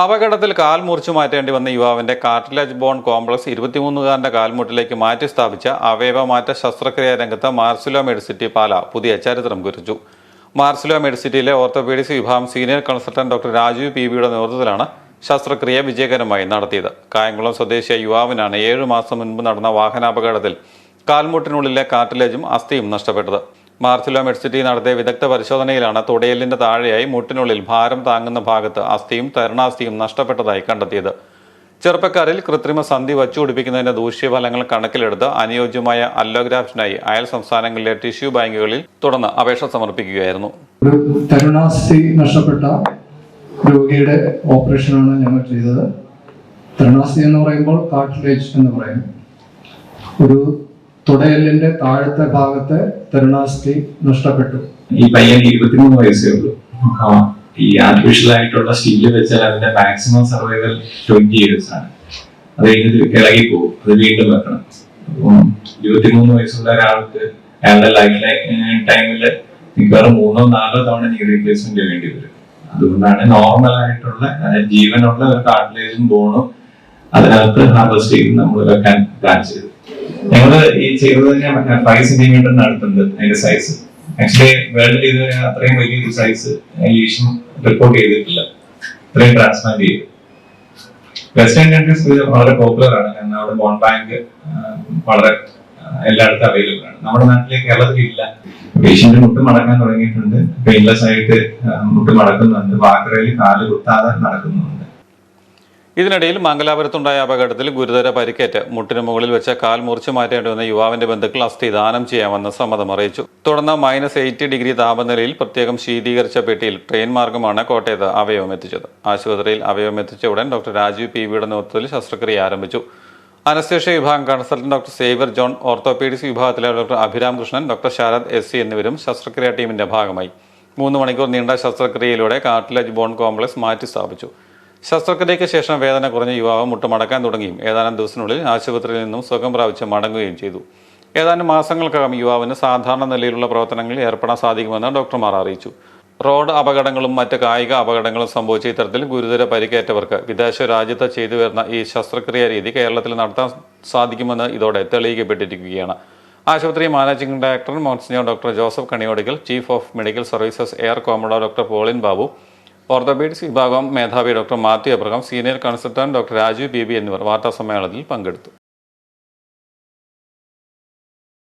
അപകടത്തിൽ കാൽ മുറിച്ചു മാറ്റേണ്ടി വന്ന യുവാവിന്റെ കാർട്ടിലേജ് ബോൺ കോംപ്ലക്സ് ഇരുപത്തിമൂന്നുകാരന്റെ കാൽമുട്ടിലേക്ക് മാറ്റി സ്ഥാപിച്ച അവയവമാറ്റ ശസ്ത്രക്രിയാ രംഗത്ത് മാർസിലോ മെഡിസിറ്റി പാല പുതിയ ചരിത്രം കുറിച്ചു. മാർസിലോ മെഡിസിറ്റിയിലെ ഓർത്തോപീഡിക്സ് വിഭാഗം senior consultant doctor Rajeev P ബിയുടെ നേതൃത്വത്തിലാണ് ശസ്ത്രക്രിയ വിജയകരമായി നടത്തിയത്. കായംകുളം സ്വദേശിയായ യുവാവിനാണ് ഏഴു മാസം മുൻപ് നടന്ന വാഹനാപകടത്തിൽ കാൽമുട്ടിനുള്ളിലെ കാർട്ടിലേജും അസ്ഥിയും നഷ്ടപ്പെട്ടത്. മാർസിലോ മെഡ്സിറ്റി നടത്തിയ വിദഗ്ധ പരിശോധനയിലാണ് തുടയലിന്റെ താഴെയായി മുട്ടിനുള്ളിൽ ഭാരം താങ്ങുന്ന ഭാഗത്ത് അസ്ഥിയും തരണാസ്ഥിയും നഷ്ടപ്പെട്ടതായി കണ്ടെത്തിയത്. ചെറുപ്പക്കാരിൽ കൃത്രിമ സന്ധി വച്ചുപിടിപ്പിക്കുന്നതിന്റെ ദൂഷ്യഫലങ്ങൾ കണക്കിലെടുത്ത് അനുയോജ്യമായ അല്ലോഗ്രാഫ്റ്റിനായി അയൽ സംസ്ഥാനങ്ങളിലെ ടിഷ്യൂ ബാങ്കുകളിൽ തുടർന്ന് അപേക്ഷ സമർപ്പിക്കുകയായിരുന്നു. നഷ്ടപ്പെട്ട രോഗിയുടെ ഓപ്പറേഷനാണ് ഞങ്ങൾ ചെയ്തത്. തരുണാസ്ഥി എന്ന് പറയുമ്പോൾ കാർട്ടിലേജ് എന്ന് പറയും. ഒരു തുടയലിന്റെ താഴത്തെ ഭാഗത്തെ തരുണാസ്ഥി നഷ്ടപ്പെട്ടു. ഈ പയ്യൻ ഇരുപത്തിമൂന്ന് വയസ്സേ ഉള്ളൂ. ഈ ആർട്ടിഫിഷ്യൽ ആയിട്ടുള്ള സ്റ്റീൽ വെച്ചാൽ അതിന്റെ മാക്സിമം സർവൈവൽ ട്വന്റി ഇയേഴ്സ് ആണ്. അത് കഴിഞ്ഞിട്ട് ഇളകി പോകും അത് വീണ്ടും വെക്കണം. ഇരുപത്തിമൂന്ന് വയസ്സുള്ള ഒരാൾക്ക് അയാളുടെ ലൈഫ് ടൈമിൽ മിക്കവാറും മൂന്നോ നാലോ തവണ നീ റീപ്ലേസ്മെന്റ് വേണ്ടി വരും. അതുകൊണ്ടാണ് നോർമൽ ആയിട്ടുള്ള ജീവനുള്ള ഒരു കാർട്ടിലേജും ബോണും അതിനകത്ത് ഹാർവസ്റ്റ് ചെയ്ത് നമ്മൾ വെക്കാൻ പ്ലാൻ ചെയ്തു ഞങ്ങൾ ഈ ചെയ്തതിന് ഫൈവ് സെന്റിമീറ്ററിന് അടുത്തുണ്ട് അതിന്റെ സൈസ് ആക്ച്വലി വേൾഡിൽ ഇതുവരെ അത്രയും വലിയൊരു സൈസ് ഇംഗ്ലീഷും റിപ്പോർട്ട് ചെയ്തിട്ടില്ല. ഇത്രയും ട്രാൻസ്പ്ലാന്റ് ചെയ്തു. വെസ്റ്റേൺ കൺട്രീസ് ഇത് വളരെ പോപ്പുലർ ആണ്. കാരണം അവിടെ ബോൺ ബാങ്ക് വളരെ എല്ലായിടത്തും അവൈലബിൾ ആണ്. നമ്മുടെ നാട്ടിലെ കേരളത്തിൽ ഇല്ല. പേഷ്യന്റ് മുട്ട് മടക്കാൻ തുടങ്ങിയിട്ടുണ്ട്. പെയിൻലെസ് ആയിട്ട് മുട്ട് മടക്കുന്നുണ്ട്. വാക്കറയിൽ കാൽ കുത്താതെ നടക്കുന്നുണ്ട്. ഇതിനിടയിൽ മംഗലാപുരത്തുണ്ടായ അപകടത്തിൽ ഗുരുതര പരിക്കേറ്റ് മുട്ടിന് മുകളിൽ വെച്ച കാൽ മുറിച്ചു മാറ്റേണ്ടി വന്ന യുവാവിന്റെ ബന്ധുക്കൾ അസ്ഥി ദാനം ചെയ്യാമെന്ന് സമ്മതം അറിയിച്ചു. തുടർന്ന് മൈനസ് എയ്റ്റി ഡിഗ്രി താപനിലയിൽ പ്രത്യേകം ശീതീകരിച്ച പെട്ടിയിൽ ട്രെയിൻ മാർഗമാണ് കോട്ടയത്ത് അവയവം എത്തിച്ചത്. ആശുപത്രിയിൽ അവയവം എത്തിച്ച ഉടൻ ഡോക്ടർ രാജീവ് പി വിയുടെ നേതൃത്വത്തിൽ ശസ്ത്രക്രിയ ആരംഭിച്ചു. അനസ്തേഷ്യ വിഭാഗം consultant doctor Xavier John orthopaedics വിഭാഗത്തിലെ doctor Abhiram Krishnan doctor Sarath S C എന്നിവരും ശസ്ത്രക്രിയാ ടീമിന്റെ ഭാഗമായി. മൂന്ന് മണിക്കൂർ നീണ്ട ശസ്ത്രക്രിയയിലൂടെ കാർട്ടിലേജ് ബോൺ കോംപ്ലക്സ് മാറ്റി സ്ഥാപിച്ചു ശസ്ത്രക്രിയയ്ക്ക് ശേഷം വേദന കുറഞ്ഞ യുവാവ് മുട്ട് മടക്കാൻ തുടങ്ങിയും ഏതാനും ദിവസത്തിനുള്ളിൽ ആശുപത്രിയിൽ നിന്നും സുഖം പ്രാപിച്ച് മടങ്ങുകയും ചെയ്തു. ഏതാനും മാസങ്ങൾക്കകം യുവാവിന് സാധാരണ നിലയിലുള്ള പ്രവർത്തനങ്ങളിൽ ഏർപ്പെടാൻ സാധിക്കുമെന്ന് ഡോക്ടർമാർ അറിയിച്ചു. റോഡ് അപകടങ്ങളും മറ്റ് കായിക അപകടങ്ങളും സംഭവിച്ച ഇത്തരത്തിൽ ഗുരുതര പരിക്കേറ്റവർക്ക് വിദേശ രാജ്യത്ത് ചെയ്തു വരുന്ന ഈ ശസ്ത്രക്രിയ രീതി കേരളത്തിൽ നടത്താൻ സാധിക്കുമെന്ന് ഇതോടെ തെളിയിക്കപ്പെട്ടിരിക്കുകയാണ്. ആശുപത്രി managing director monsignor doctor Joseph Kaniyodikkal chief of medical services air commodore doctor Paulin Babu orthopaedics വിഭാഗം മേധാവി doctor Mathew Abraham senior consultant doctor Rajeev B B എന്നിവർ വാർത്താസമ്മേളനത്തിൽ പങ്കെടുത്തു.